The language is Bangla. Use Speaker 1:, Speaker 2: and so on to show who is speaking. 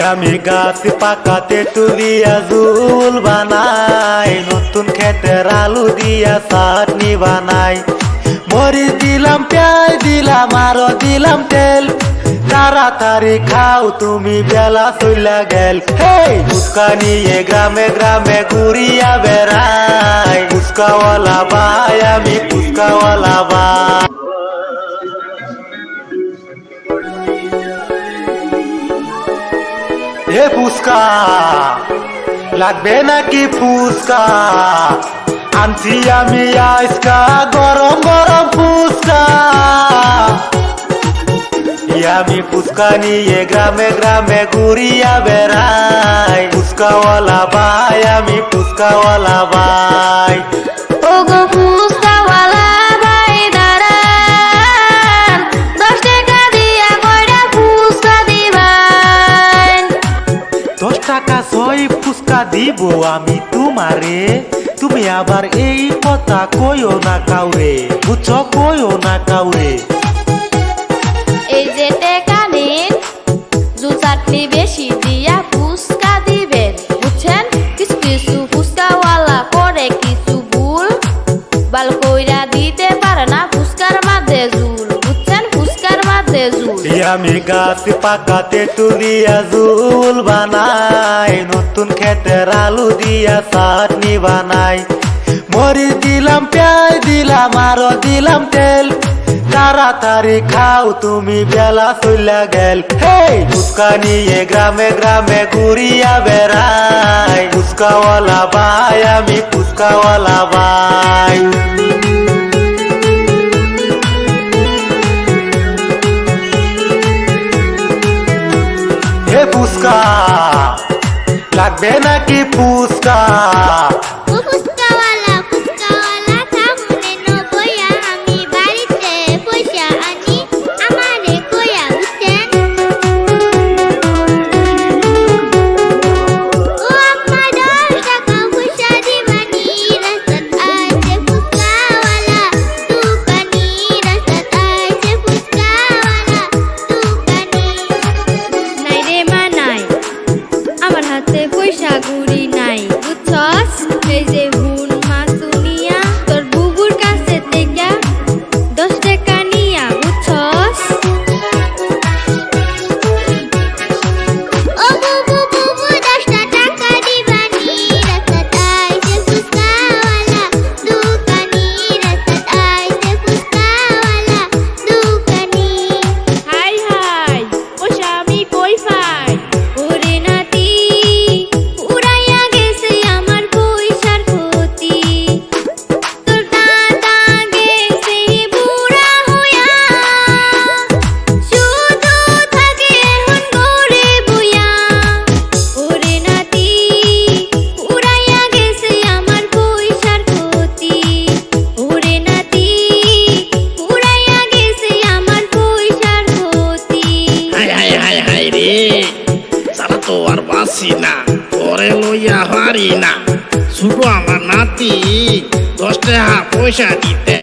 Speaker 1: আমি গাছ পাকাতে তুলিয়া জুল বানাই, নতুন খেতের আলু দিয়া চাটনি বানাই। মরিচ দিলাম, পেঁয়াজ দিলাম, আরও দিলাম তেল। তাড়াতাড়ি খাও, তুমি বেলা চইলা গেল। হেই, ফুচকা নিয়ে গ্রামে গ্রামে ঘুরিয়া বেড়াই। ফুচকাওয়ালা ভাই, আমি ফুচকাওয়ালা ভাই। হে ফুসকা, লাগবে নাকি ফুসকা? আনছি আমি আইসকা, গরম গরম এই আমি ফুচকা নিয়ে গ্রামে গ্রামে ঘুরিয়া বেড়াই। ফুচকাওয়ালা ভাই, আমি ফুচকাওয়ালা ভাই। দিব আমি তোমারে। তুমি আবার এই কথা কইও না কাউরে বুঝছ? কইও না কাউরে।
Speaker 2: এই যে টাকা নিন চাটনি বেশি দিয়া ফুচকা দিবেন বুঝছেন? কিছু কিছু ফুচকাওয়ালা করে কিছু ভুল বাল কইরা দিতে পারে না ফুচকার মাঝে জুল বুঝছেন? ফুচকার মাঝে জুল
Speaker 1: আমি গাছ পাকাতে তুলিয়া জুল বানাই আলু দিয়া চাটনি বানাই মরিচ দিলাম পেঁয়াজ দিলাম আরও দিলাম তেল তাড়াতাড়ি খাও তুমি বেলা চইলা গেল হেই ফুচকা নিয়ে গ্রামে গ্রামে ঘুরিয়া বেড়াই ফুচকাওয়ালা ভাই আমি ফুচকাওয়ালা ভাই হে ফুচকা লাগবে নাকি ফুচকা
Speaker 3: পরে লইয়া হারি না শুধু আমার নাতি দশ টাকা পয়সা দিতে।